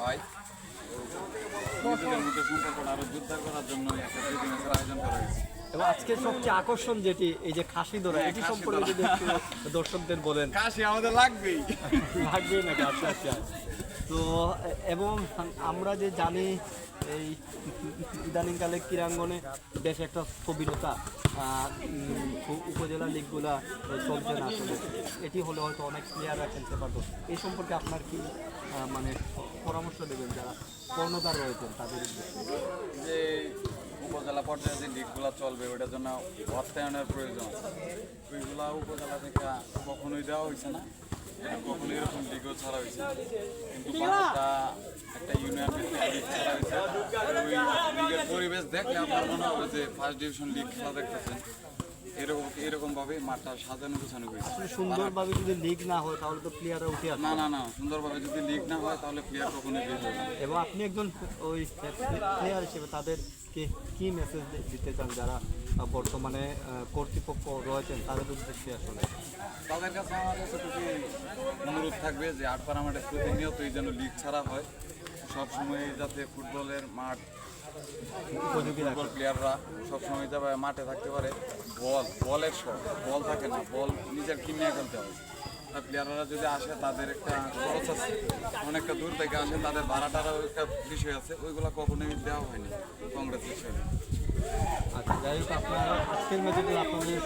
ভাই। নিজেদের মধ্যে সম্পর্কটা আরও জোরদার করার জন্য একটা প্রীতি ম্যাচের আয়োজন করা হয়েছে। এবং আজকের সবচেয়ে আকর্ষণ যেটি এই যে খাসি ধরা হ্যাঁ, এটি সম্পর্কে যদি দর্শকদের বলেন। কাশি আমাদের লাগবেই। লাগবেই নাকি? আচ্ছা আচ্ছা। তো এবং আমরা যে জানি এই ইদানিংকালে ক্রীড়াঙ্গনে বেশ একটা স্থবিরতা উপজেলা লিগগুলা চলছে না এটি হলে হয়তো অনেক প্লেয়াররা খেলতে পারতো। এই সম্পর্কে আপনার কি মানে পরামর্শ দেবেন যারা কর্ণধার রয়েছেন তাদের যে উপজেলা পর্যায়ে যে লিগগুলো চলবে ওটার জন্য অর্থায়নের প্রয়োজন ওইগুলা উপজেলা থেকে কখনোই দেওয়া হয়েছে না। কখনো এরকম লিগও ছাড়া হয়েছে কিন্তু বারোটা একটা ইউনিয়ন ভিত্তিক লিগ ছাড়া হয়েছে পরিবেশ দেখলে আপনার মনে হবে যে ফার্স্ট ডিভিশন লিগ খেলা দেখতেছেন এরকম এরকম ভাবে মাঠটা সাজানো গোছানো হয়েছে সুন্দরভাবে যদি লিগ না হয় তাহলে তো প্লেয়াররা উঠে আসবে। না না না সুন্দরভাবে যদি লিগ না হয় তাহলে প্লেয়ার কখনোই বের হবে এবং আপনি একজন ওই প্লেয়ার হিসেবে তাদেরকে কি মেসেজ দিতে চান যারা বর্তমানে কর্তৃপক্ষ রয়েছেন তাদের উদ্দেশ্যে আসলে? তাদের কাছে আমার কাছে অনুরোধ থাকবে যে আটপাড়া মাঠে এই যেন লিগ ছাড়া হয়। সব সময় যাতে ফুটবলের মাঠ, উপযোগী ফুটবল প্লেয়াররা সবসময় যাবে মাঠে থাকতে পারে। বল, বলের শট বল থাকে না, বল নিজের কিনে খেলতে হবে আর প্লেয়াররা যদি আসে, তাদের একটা খরচ আছে। অনেকটা দূর থেকে আসে, তাদের ভাড়াটারও একটা বিষয় আছে। ওইগুলো কখনোই দেওয়া হয়নি কংগ্রেস হিসেবে আচ্ছা যাই হোক, আপনারা আজকের ম্যাচে আপনাদের